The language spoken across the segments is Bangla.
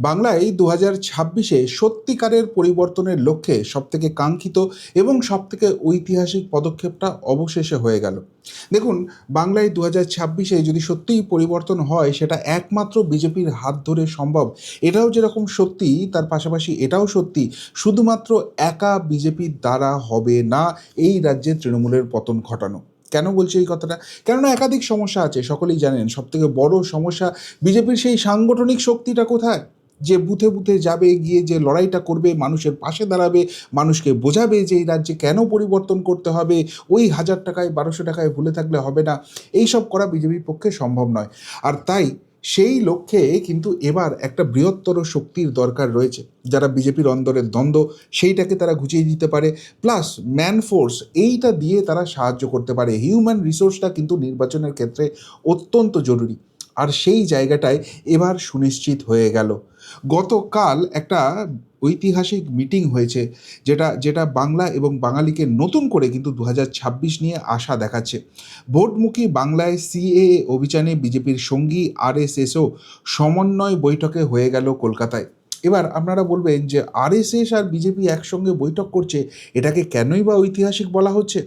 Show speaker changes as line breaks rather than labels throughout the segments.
বাংলায় দু হাজার ছাব্বিশে সত্যিকারের পরিবর্তনের লক্ষ্যে সবথেকে কাঙ্ক্ষিত এবং সবথেকে ঐতিহাসিক পদক্ষেপটা অবশেষে হয়ে গেল। দেখুন, বাংলায় দু হাজার ছাব্বিশে যদি সত্যিই পরিবর্তন হয়, সেটা একমাত্র বিজেপির হাত ধরে সম্ভব। এটাও যেরকম সত্যি, তার পাশাপাশি এটাও সত্যি, শুধুমাত্র একা বিজেপির দ্বারা হবে না, এই রাজ্যে তৃণমূলের পতন ঘটানো। কেন বলছি এই কথাটা? কেননা একাধিক সমস্যা আছে, সকলেই জানেন। সবথেকে বড় সমস্যা বিজেপির সেই সাংগঠনিক শক্তিটা কোথায়? যে বুথে বুথে যাবে, গিয়ে যে লড়াইটা করবে, মানুষের পাশে দাঁড়াবে, মানুষকে বোঝাবে যে এই রাজ্যে কেন পরিবর্তন করতে হবে, ওই হাজার টাকায়, বারোশো টাকায় ভুলে থাকলে হবে না এইসব করা বিজেপির পক্ষে সম্ভব নয়। আর তাই সেই লক্ষ্যে কিন্তু এবার একটা বৃহত্তর শক্তির দরকার রয়েছে। যারা বিজেপির অন্দরের দ্বন্দ্ব, সেইটাকে তারা ঘুচিয়ে দিতে পারে, প্লাস ম্যান ফোর্স, এইটা দিয়ে তারা সাহায্য করতে পারে। হিউম্যান রিসোর্সটা কিন্তু নির্বাচনের ক্ষেত্রে অত্যন্ত জরুরি। আর সেই জায়গাটায় এবার সুনিশ্চিত হয়ে গেল। গতকাল একটা ঐতিহাসিক মিটিং হয়েছে, যেটা যেটা বাংলা এবং বাঙালিকে নতুন করে কিন্তু দু নিয়ে আশা দেখাচ্ছে। ভোটমুখী বাংলায় সিএ অভিযানে বিজেপির সঙ্গী, আরএসএসও সমন্বয় বৈঠকে হয়ে গেল কলকাতায়। এবার আপনারা বলবেন যে আরএসএস আর বিজেপি একসঙ্গে বৈঠক করছে, এটাকে কেনই বা ঐতিহাসিক বলা হচ্ছে?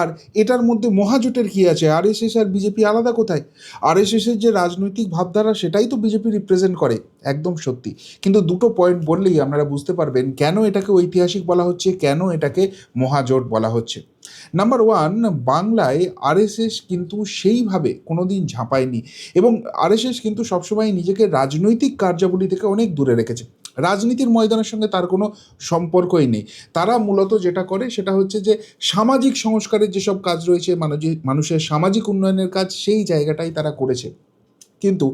আর এটার মধ্যে মহাজোটের কী আছে? আরএসএস আর বিজেপি আলাদা কোথায়? আরএসএসের যে রাজনৈতিক ভাবধারা, সেটাই তো বিজেপি রিপ্রেজেন্ট করে, একদম সত্যি। কিন্তু দুটো পয়েন্ট বললেই আপনারা বুঝতে পারবেন কেন এটাকে ঐতিহাসিক বলা হচ্ছে, কেন এটাকে মহাজোট বলা হচ্ছে। নাম্বার ওয়ান বাংলায় আরএসএস কিন্তু সেইভাবে কোনোদিন ঝাঁপায়নি এবং আরএসএস কিন্তু সবসময় নিজেকে রাজনৈতিক কার্যাবলী থেকে অনেক দূরে রেখেছে। রাজনীতির ময়দানের সঙ্গে তার কোনো সম্পর্কই নেই। তারা মূলত যেটা করে সেটা হচ্ছে যে সামাজিক সংস্কারের যেসব কাজ রয়েছে মানুষের সামাজিক উন্নয়নের কাজ সেই জায়গাটাই তারা করেছে। কিন্তু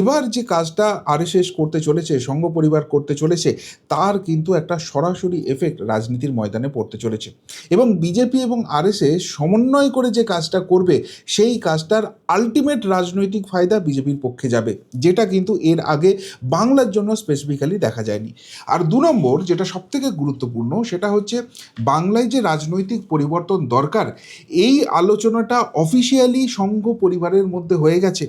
এবার যে কাজটা আরএসএস করতে চলেছে, সংঘ পরিবার করতে চলেছে, তার কিন্তু একটা সরাসরি এফেক্ট রাজনীতির ময়দানে পড়তে চলেছে। এবং বিজেপি এবং আরএসএস সমন্বয় করে যে কাজটা করবে, সেই কাজটার আলটিমেট রাজনৈতিক ফায়দা বিজেপির পক্ষে যাবে, যেটা কিন্তু এর আগে বাংলার জন্য স্পেসিফিক্যালি দেখা যায়নি। আর দু নম্বর যেটা সবথেকে গুরুত্বপূর্ণ, সেটা হচ্ছে বাংলায় যে রাজনৈতিক পরিবর্তন দরকার, এই আলোচনাটা অফিসিয়ালি সংঘ পরিবারের মধ্যে হয়ে গেছে।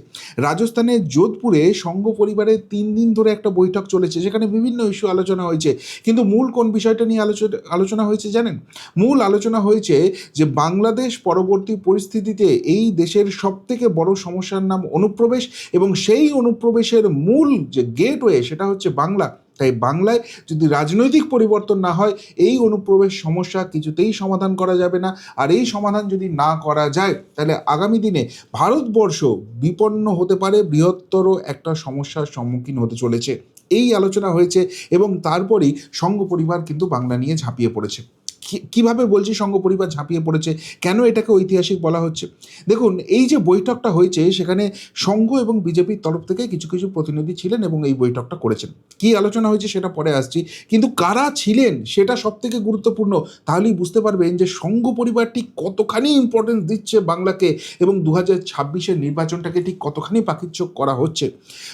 রাজস্থানের যোধপুরে সংঘ পরিবারের তিন দিন ধরে একটা বৈঠক চলেছে, যেখানে বিভিন্ন ইস্যু আলোচনা হয়েছে। কিন্তু মূল কোন বিষয়টা নিয়ে আলোচনা আলোচনা হয়েছে জানেন? মূল আলোচনা হয়েছে যে বাংলাদেশ পরবর্তী পরিস্থিতিতে এই দেশের সব থেকে বড় সমস্যার নাম অনুপ্রবেশ এবং সেই অনুপ্রবেশের মূল যে গেটওয়ে সেটা হচ্ছে বাংলা। তাই বাংলায় যদি রাজনৈতিক পরিবর্তন না হয়, এই অনুপ্রবেশ সমস্যা কিছুতেই সমাধান করা যাবে না। আর এই সমাধান যদি না করা যায়, তাহলে আগামী দিনে ভারতবর্ষ বিপন্ন হতে পারে, বৃহত্তর একটা সমস্যার সম্মুখীন হতে চলেছে। এই আলোচনা হয়েছে এবং তারপরেই সঙ্গ পরিবার কিন্তু বাংলা নিয়ে ঝাঁপিয়ে পড়েছে। কীভাবে বলছি সংঘ পরিবার ঝাঁপিয়ে পড়েছে? কেন এটাকে ঐতিহাসিক বলা হচ্ছে? দেখুন, এই যে বৈঠকটা হয়েছে, সেখানে সংঘ এবং বিজেপির তরফ থেকে কিছু কিছু প্রতিনিধি ছিলেন এবং এই বৈঠকটা করেছেন। কি আলোচনা হয়েছে সেটা পরে আসছি। কিন্তু কারা ছিলেন, সেটা সব থেকে গুরুত্বপূর্ণ, তাহলেই বুঝতে পারবেন যে সংঘ পরিবারটি কতখানি ইম্পর্টেন্স দিচ্ছে বাংলাকে এবং দু হাজার ছাব্বিশের নির্বাচনটাকে ঠিক কতখানি পাকিচ্ছক করা হচ্ছে।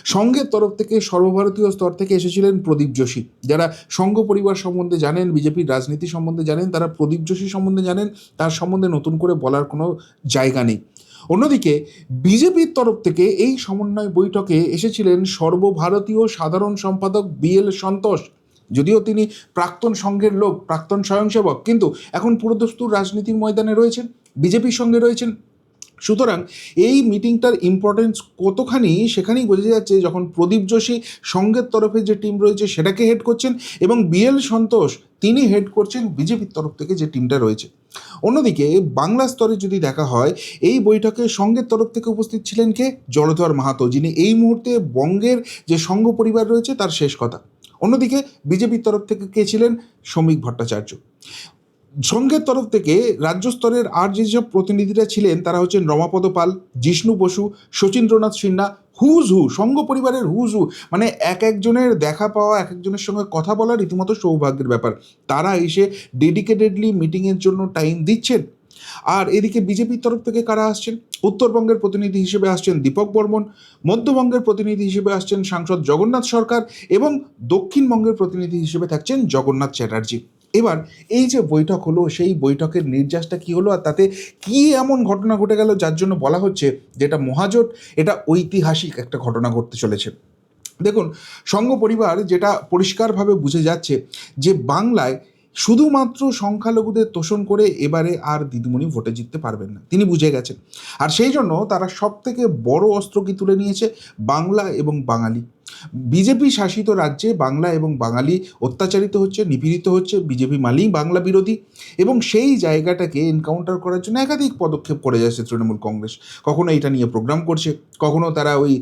সংঘের তরফ থেকে সর্বভারতীয় স্তর থেকে এসেছিলেন প্রদীপ যোশী। যারা সংঘ পরিবার সম্বন্ধে জানেন, বিজেপির রাজনীতি সম্বন্ধে জানেন তারা প্রদীপ যোশী সম্বন্ধে জানেন, তার সম্বন্ধে নতুন করে বলার কোনো জায়গা নেই। অন্যদিকে, বিজেপির তরফ থেকে এই সমন্বয় বৈঠকে এসেছিলেন সর্বভারতীয় সাধারণ সম্পাদক বিএল সন্তোষ। যদিও তিনি প্রাক্তন সংঘের লোক, প্রাক্তন স্বয়ংসেবক, কিন্তু এখন পুরোদস্তুর রাজনীতির ময়দানে রয়েছেন, বিজেপির সঙ্গে রয়েছেন সুতরাং এই মিটিংটার ইম্পর্টেন্স কতখানি সেখানেই বোঝা যাচ্ছে যখন প্রদীপ যোশী সংঘের তরফে যে টিম রয়েছে সেটাকে হেড করছেন এবং বিএল সন্তোষ তিনি হেড করছেন বিজেপির তরফ থেকে যে টিমটা রয়েছে। অন্যদিকে বাংলা স্তরে যদি দেখা হয়, এই বৈঠকে সংঘের তরফ থেকে উপস্থিত ছিলেন কে? জলধর মাহাতো, যিনি এই মুহূর্তে বঙ্গের যে সংঘ পরিবার রয়েছে তার শেষ কথা। অন্যদিকে বিজেপির তরফ থেকে কে ছিলেন? শ্রমিক ভট্টাচার্য। সংঘের তরফ থেকে রাজ্য স্তরের আর যেসব প্রতিনিধিরা ছিলেন, তারা হচ্ছেন রমাপদ পাল, জিষ্ণু বসু, শচীন্দ্রনাথ সিনহা, হুজ হু, সংঘ পরিবারের হুজ হু। মানে এক একজনের দেখা পাওয়া, এক একজনের সঙ্গে কথা বলা রীতিমতো সৌভাগ্যের ব্যাপার। তারা এসে ডেডিকেটেডলি মিটিংয়ের জন্য টাইম দিচ্ছেন। আর এদিকে বিজেপির তরফ থেকে কারা আসছেন? উত্তরবঙ্গের প্রতিনিধি হিসেবে আসছেন দীপক বর্মন, মধ্যবঙ্গের প্রতিনিধি হিসেবে আসছেন সাংসদ জগন্নাথ সরকার এবং দক্ষিণবঙ্গের প্রতিনিধি হিসেবে থাকছেন জগন্নাথ চ্যাটার্জি। এবার এই যে বৈঠক হলো, সেই বৈঠকের নির্যাসটা কি হলো আর তাতে কি এমন ঘটনা ঘটে গেল যার জন্য বলা হচ্ছে যেটা মহাজোট, এটা ঐতিহাসিক একটা ঘটনা ঘটতে চলেছে। দেখুন, সংঘ পরিবার যেটা পরিষ্কারভাবে বুঝে যাচ্ছে যে বাংলায় শুধুমাত্র সংখ্যালঘুদের তোষণ করে এবারে আর দিদিমণি ভোটে জিততে পারবেন না। তিনি বুঝে গেছেন। আর সেই জন্য তারা সব থেকে বড় অস্ত্র কি তুলে নিয়েছে? বাংলা এবং বাঙালি। বিজেপি শাসিত রাজ্যে বাংলা এবং বাঙালি অত্যাচারিত হচ্ছে, নিপীড়িত হচ্ছে, বিজেপি মানেই বাংলা বিরোধী এবং সেই জায়গাটাকে এনকাউন্টার করার জন্য একাধিক পদক্ষেপ করে যাচ্ছে তৃণমূল কংগ্রেস। কখনো এটা নিয়ে প্রোগ্রাম করছে, কখনো তারা ওই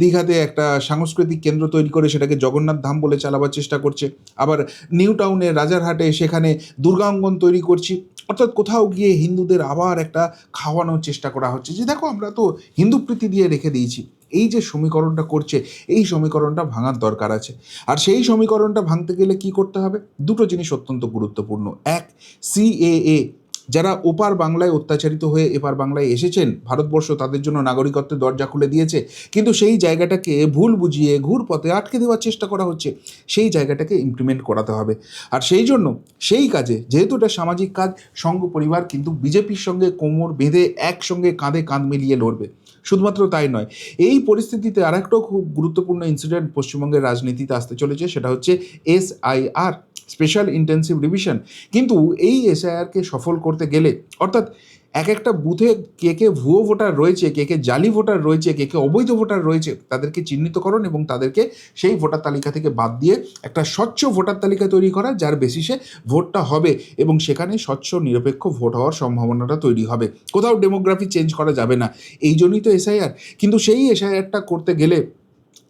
দীঘাতে একটা সাংস্কৃতিক কেন্দ্র তৈরি করে সেটাকে জগন্নাথ ধাম বলে চালাবার চেষ্টা করছে। আবার নিউ টাউনে রাজারহাটে সেখানে দুর্গাঙ্গন তৈরি করছি। অর্থাৎ কোথাও গিয়ে হিন্দুদের আবার একটা খাওয়ানোর চেষ্টা করা হচ্ছে। যে দেখো আমরা তো হিন্দু প্রীতি দিয়ে রেখে দিয়েছি। এই যে সমীকরণটা করছে, এই সমীকরণটা ভাঙার দরকার আছে। আর সেই সমীকরণটা ভাঙতে গেলে কি করতে হবে? দুটো জিনিস অত্যন্ত গুরুত্বপূর্ণ। এক সিএএ যারা ওপার বাংলায় অত্যাচারিত হয়ে এপার বাংলায় এসেছেন, ভারতবর্ষ তাদের জন্য নাগরিকত্বের দরজা খুলে দিয়েছে। কিন্তু সেই জায়গাটাকে ভুল বুঝিয়ে ঘুর পথে আটকে দেওয়ার চেষ্টা করা হচ্ছে, সেই জায়গাটাকে ইমপ্লিমেন্ট করাতে হবে। আর সেই জন্য সেই কাজে, যেহেতু এটা সামাজিক কাজ, সংঘ পরিবার কিন্তু বিজেপির সঙ্গে কোমর বেঁধে একসঙ্গে কাঁধে কাঁধ মিলিয়ে লড়বে। শুধুমাত্র তাই নয়, এই পরিস্থিতিতে আরেকটাও খুব গুরুত্বপূর্ণ ইনসিডেন্ট পশ্চিমবঙ্গের রাজনীতিতে আসতে চলেছে, সেটা হচ্ছে এসআইআর স্পেশাল ইন্টেন্সিভ রিভিশন কিন্তু এই এসআইআরকে সফল করতে গেলে, অর্থাৎ এক একটা বুথে কে কে ভুয়ো ভোটার রয়েছে, কে কে জালি ভোটার রয়েছে, কে কে অবৈধ ভোটার রয়েছে, তাদেরকে চিহ্নিতকরণ এবং তাদেরকে সেই ভোটার তালিকা থেকে বাদ দিয়ে একটা স্বচ্ছ ভোটার তালিকা তৈরি করা, যার বেসিসে ভোটটা হবে এবং সেখানে স্বচ্ছ, নিরপেক্ষ ভোট হওয়ার সম্ভাবনাটা তৈরি হবে। কোথাও ডেমোগ্রাফি চেঞ্জ করা যাবে না। এই জন্যই তো এসআইআর কিন্তু সেই এসআইআরটা করতে গেলে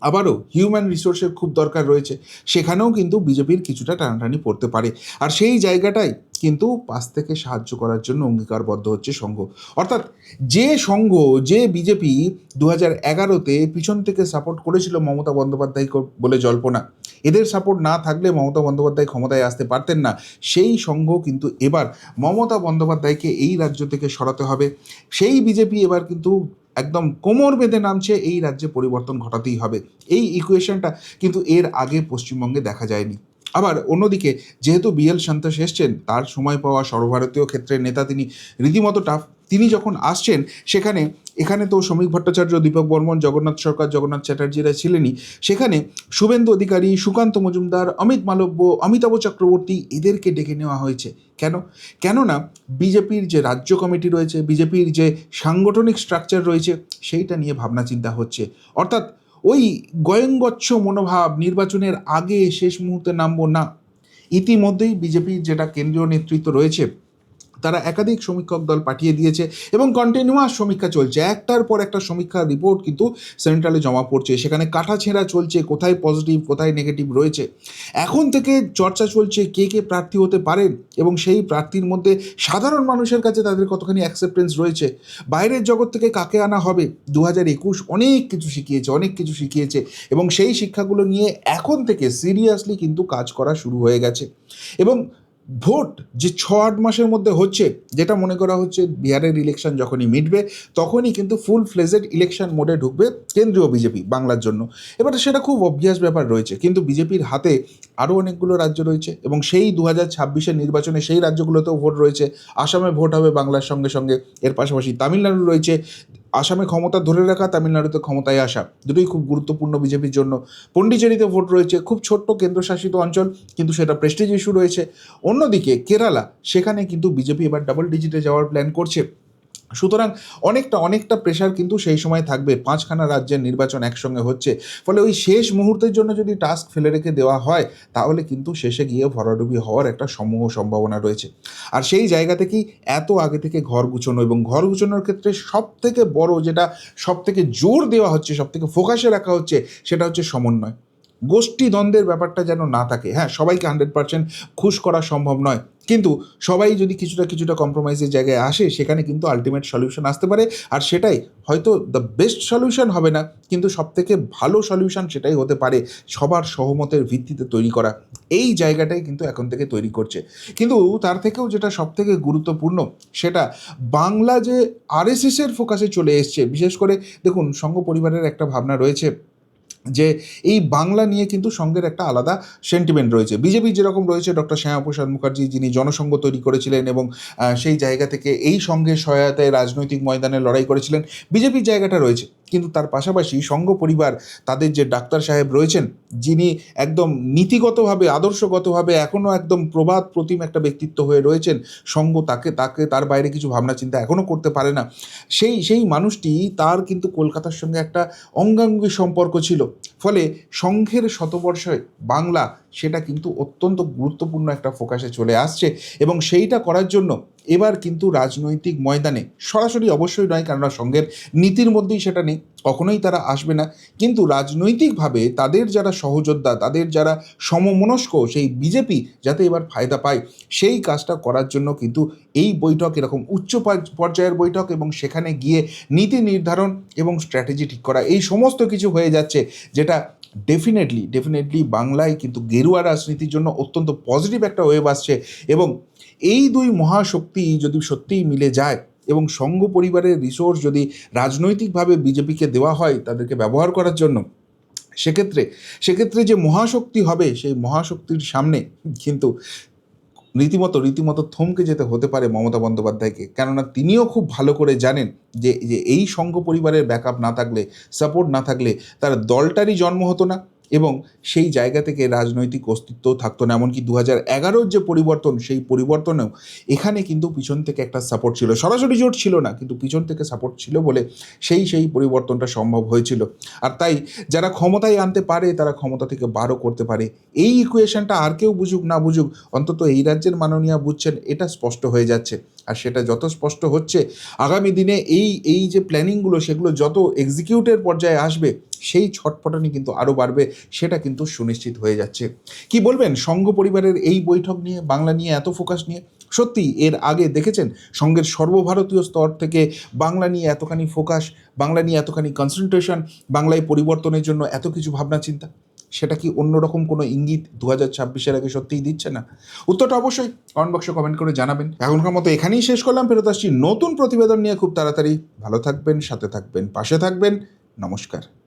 আবারও হিউম্যান রিসোর্সের খুব দরকার রয়েছে। সেখানেও কিন্তু বিজেপির কিছুটা টানাটানি পড়তে পারে। আর সেই জায়গাটাই কিন্তু পাশ থেকে সাহায্য করার জন্য অঙ্গীকারবদ্ধ হচ্ছে সংঘ। অর্থাৎ যে সংঘ, যে বিজেপি দু হাজার এগারোতে পিছন থেকে সাপোর্ট করেছিল মমতা বন্দ্যোপাধ্যায় বলে জল্পনা, এদের সাপোর্ট না থাকলে মমতা বন্দ্যোপাধ্যায় ক্ষমতায় আসতে পারতেন না। সেই সংঘ কিন্তু এবার মমতা বন্দ্যোপাধ্যায়কে এই রাজ্য থেকে সরাতে হবে। সেই বিজেপি এবার কিন্তু একদম কোমর বেঁধে নামছে, এই রাজ্যে পরিবর্তন ঘটাতেই হবে। এই ইকুয়েশনটা কিন্তু এর আগে পশ্চিমবঙ্গে দেখা যায়নি। আবার অন্যদিকে, যেহেতু বিএল সন্তোষ এসছেন, তার সময় পাওয়া সর্বভারতীয় ক্ষেত্রের নেতা তিনি, রীতিমতো টাফ তিনি যখন আসছেন, সেখানে, এখানে তো শ্রমিক ভট্টাচার্য, দীপক বর্মন, জগন্নাথ সরকার, জগন্নাথ চ্যাটার্জিরা ছিলেনই। সেখানে শুভেন্দু অধিকারী, সুকান্ত মজুমদার, অমিত মালব্য, অমিতাভ চক্রবর্তী এদেরকে ডেকে নেওয়া হয়েছে। কেন? কেননা বিজেপির যে রাজ্য কমিটি রয়েছে, বিজেপির যে সাংগঠনিক স্ট্রাকচার রয়েছে, সেইটা নিয়ে ভাবনা চিন্তা হচ্ছে। অর্থাৎ ওই গয়ঙ্গচ্ছ মনোভাব নির্বাচনের আগে শেষ মুহূর্তে নামবো না। ইতিমধ্যেই বিজেপির যেটা কেন্দ্রীয় নেতৃত্ব রয়েছে তারা একাধিক সমীক্ষক দল পাঠিয়ে দিয়েছে এবং কন্টিনিউয়াস সমীক্ষা চলছে। একটার পর একটা সমীক্ষার রিপোর্ট কিন্তু সেন্ট্রালে জমা পড়ছে। সেখানে কাটাছেঁড়া চলছে, কোথায় পজিটিভ কোথায় নেগেটিভ রয়েছে। এখন থেকে চর্চা চলছে কে কে প্রার্থী হতে পারেন এবং সেই প্রার্থীর মধ্যে সাধারণ মানুষের কাছে তাদের কতখানি অ্যাকসেপ্টেন্স রয়েছে? বাইরের জগৎ থেকে কাকে আনা হবে? দু হাজার একুশ অনেক কিছু শিখিয়েছে, অনেক কিছু শিখিয়েছে এবং সেই শিক্ষাগুলো নিয়ে এখন থেকে সিরিয়াসলি কিন্তু কাজ করা শুরু হয়ে গেছে। এবং ভোট যে ছ আট মাসের মধ্যে হচ্ছে, যেটা মনে করা হচ্ছে বিহারের ইলেকশন যখনই মিটবে, তখনই কিন্তু ফুল ফ্লেজেড ইলেকশন মোডে ঢুকবে কেন্দ্রীয় বিজেপি বাংলার জন্য। এবার সেটা খুব অবভিয়াস ব্যাপার রয়েছে, কিন্তু বিজেপির হাতে আরও অনেকগুলো রাজ্য রয়েছে এবং সেই দু হাজার ছাব্বিশের নির্বাচনে সেই রাজ্যগুলোতেও ভোট রয়েছে। আসামে ভোট হবে বাংলার সঙ্গে সঙ্গে, এর পাশাপাশি তামিলনাড়ু রয়েছে। আসামে ক্ষমতা ধরে রাখা, তামিলনাড়ুতে ক্ষমতায় আসা, দুটোই খুব গুরুত্বপূর্ণ বিজেপির জন্য। পন্ডিচেরিতে ভোট রয়েছে, খুব ছোট্ট কেন্দ্রশাসিত অঞ্চল, কিন্তু সেটা প্রেস্টিজ ইস্যু রয়েছে। অন্যদিকে কেরালা, সেখানে কিন্তু বিজেপি এবার ডাবল ডিজিটে যাওয়ার প্ল্যান করছে। সুতরাং অনেকটা অনেকটা প্রেশার কিন্তু সেই সময় থাকবে। পাঁচখানা রাজ্যের নির্বাচন একসঙ্গে হচ্ছে। ফলে ওই শেষ মুহূর্তের জন্য যদি টাস্ক ফেলে রেখে দেওয়া হয়, তাহলে কিন্তু শেষে গিয়ে ভরাডুবি হওয়ার একটা সমূহ সম্ভাবনা রয়েছে। আর সেই জায়গা থেকেই এত আগে থেকে ঘর গুছোনো এবং ঘর গুছানোর ক্ষেত্রে সব থেকে বড় যেটা সব থেকে জোর দেওয়া হচ্ছে সব থেকে ফোকাসে রাখা হচ্ছে, সেটা হচ্ছে সমন্বয়। গোষ্ঠী দ্বন্দ্বের ব্যাপারটা যেন না থাকে। হ্যাঁ সবাইকে হান্ড্রেড পার্সেন্ট খুশ করা সম্ভব নয়। কিন্তু সবাই যদি কিছুটা কিছুটা কম্প্রোমাইজের জায়গায় আসে, সেখানে কিন্তু আলটিমেট সলিউশন আসতে পারে। আর সেটাই হয়তো দ্য বেস্ট সলিউশন হবে না, কিন্তু সব থেকে ভালো সলিউশন সেটাই হতে পারে সবার সহমতের ভিত্তিতে তৈরি করা। এই জায়গাটাই কিন্তু এখন থেকে তৈরি করছে। কিন্তু তার থেকেও যেটা সব থেকে গুরুত্বপূর্ণ, সেটা বাংলা যে আরএসএসের ফোকাসে চলে এসছে, বিশেষ করে দেখুন সংঘ পরিবারের একটা ভাবনা রয়েছে। যে এই বাংলা নিয়ে কিন্তু সঙ্গের একটা আলাদা সেন্টিমেন্ট রয়েছে। বিজেপি যেরকম রয়েছে, ডক্টর শ্যামাপ্রসাদ মুখার্জি যিনি জনসংঘ তৈরি করেছিলেন এবং সেই জায়গা থেকে এই সঙ্গে সহায়তায় রাজনৈতিক ময়দানে লড়াই করেছিলেন। বিজেপির জায়গাটা রয়েছে। কিন্তু তার পাশাপাশি সংঘ পরিবার তাদের যে ডাক্তার সাহেব রয়েছেন, যিনি একদম নীতিগতভাবে, আদর্শগতভাবে এখনও একদম প্রবাদ প্রতিম একটা ব্যক্তিত্ব হয়ে রয়েছেন, সঙ্গ তাকে তাকে তার বাইরে কিছু ভাবনা চিন্তা এখনও করতে পারে না। সেই সেই মানুষটি তার কিন্তু কলকাতার সঙ্গে একটা অঙ্গাঙ্গি সম্পর্ক ছিল। ফলে সংঘের শতবর্ষে বাংলা সেটা কিন্তু অত্যন্ত গুরুত্বপূর্ণ একটা ফোকাসে চলে আসছে এবং সেইটা করার জন্য এবার কিন্তু রাজনৈতিক ময়দানে সরাসরি অবশ্যই নয়, কেননা সংঘের নীতির মধ্যেই সেটা নেই, কখনোই তারা আসবে না। কিন্তু রাজনৈতিকভাবে তাদের যারা সহযোদ্ধা, তাদের যারা সমমনস্ক, সেই বিজেপি যাতে এবার ফায়দা পায়, সেই কাজটা করার জন্য কিন্তু এই বৈঠক এরকম উচ্চ পর্যায়ের বৈঠক এবং সেখানে গিয়ে নীতি নির্ধারণ এবং স্ট্র্যাটেজি ঠিক করা, এই সমস্ত কিছু হয়ে যাচ্ছে যেটা ডেফিনেটলি ডেফিনেটলি বাংলায় কিন্তু গেরুয়া রাজনীতির জন্য অত্যন্ত পজিটিভ একটা ওয়েব আসছে এবং এই দুই মহাশক্তি যদি সত্যিই মিলে যায় এবং সংঘ পরিবারের রিসোর্স যদি রাজনৈতিকভাবে বিজেপিকে দেওয়া হয় তাদেরকে ব্যবহার করার জন্য, সেক্ষেত্রে সেক্ষেত্রে যে মহাশক্তি হবে সেই মহাশক্তির সামনে কিন্তু রীতিমতো রীতিমতো থমকে যেতে হতে পারে মমতা বন্দ্যোপাধ্যায়কে। কেননা তিনিও খুব ভালো করে জানেন যে যে এই সংঘ পরিবারের ব্যাকআপ না থাকলে সাপোর্ট না থাকলে তার দলটারই জন্ম হতো না। এবং সেই জায়গা থেকে রাজনৈতিক অস্তিত্বও থাকতো না। এমনকি দু হাজার এগারোর যে পরিবর্তন, সেই পরিবর্তনেও এখানে কিন্তু পিছন থেকে একটা সাপোর্ট ছিল। সরাসরি জোট ছিল না, কিন্তু পিছন থেকে সাপোর্ট ছিল বলে সেই সেই পরিবর্তনটা সম্ভব হয়েছিল। আর তাই যারা ক্ষমতায় আনতে পারে, তারা ক্ষমতা থেকে বারও করতে পারে। এই ইকুয়েশনটা আর কেউ বুঝুক, না বুঝুক, অন্তত এই রাজ্যের মাননীয়া বুঝছেন, এটা স্পষ্ট হয়ে যাচ্ছে। আর সেটা যত স্পষ্ট হচ্ছে, আগামী দিনে এই এই যে প্ল্যানিংগুলো সেগুলো যত এক্সিকিউটের পর্যায়ে আসবে সেই ছটফটানি কিন্তু আরও বাড়বে, সেটা কিন্তু সুনিশ্চিত হয়ে যাচ্ছে। কি বলবেন? সংঘ পরিবারের এই বৈঠক নিয়ে, বাংলা নিয়ে এত ফোকাস নিয়ে? সত্যি এর আগে দেখেছেন? সঙ্গের সর্বভারতীয় স্তর থেকে বাংলা নিয়ে এতখানি ফোকাস বাংলা নিয়ে এতখানি কনসেন্ট্রেশন বাংলায় পরিবর্তনের জন্য এত কিছু ভাবনা চিন্তা? সেটা কি অন্যরকম কোনো ইঙ্গিত দু হাজার ছাব্বিশের আগে সত্যিই দিচ্ছে না? উত্তরটা অবশ্যই কমেন্ট বক্সে কমেন্ট করে জানাবেন। এখনকার মতো এখানেই শেষ করলাম, ফেরত আসছি নতুন প্রতিবেদন নিয়ে খুব তাড়াতাড়ি। ভালো থাকবেন, সাথে থাকবেন, পাশে থাকবেন। নমস্কার।